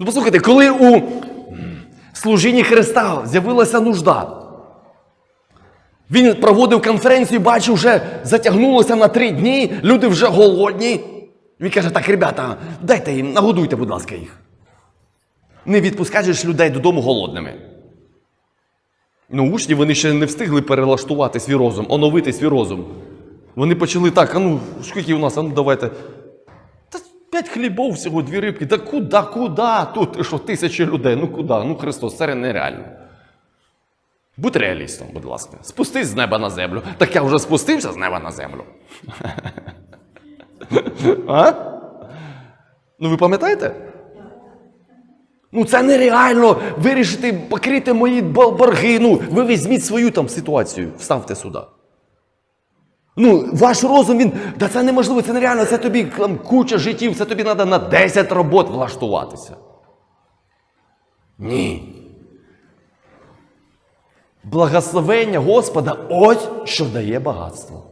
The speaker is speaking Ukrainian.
Ну, послухайте, коли у служінні Христа з'явилася нужда, він проводив конференцію, бачив, вже затягнулося на три дні, люди вже голодні. Він каже: так, ребята, дайте їм, нагодуйте, будь ласка, їх. Не відпускаєш людей додому голодними. Ну, учні вони ще не встигли перелаштувати свій розум, оновити свій розум. Вони почали так, а ну, скільки у нас, а ну давайте. П'ять хлібов всього, дві рибки. Та куди, куди? Тут що, тисячі людей. Ну куди? Ну Христос, це нереально. Будь реалістом, будь ласка. Спустись з неба на землю. Так я вже спустився з неба на землю. А? Ну ви пам'ятаєте? Ну це нереально вирішити, покрити мої борги. Ну, ви візьміть свою там ситуацію, вставте сюди. Ну, ваш розум, він, да це неможливо, це нереально, це тобі там, куча життів, це тобі треба на 10 робот влаштуватися. Ні. Благословення Господа ось що дає багатство.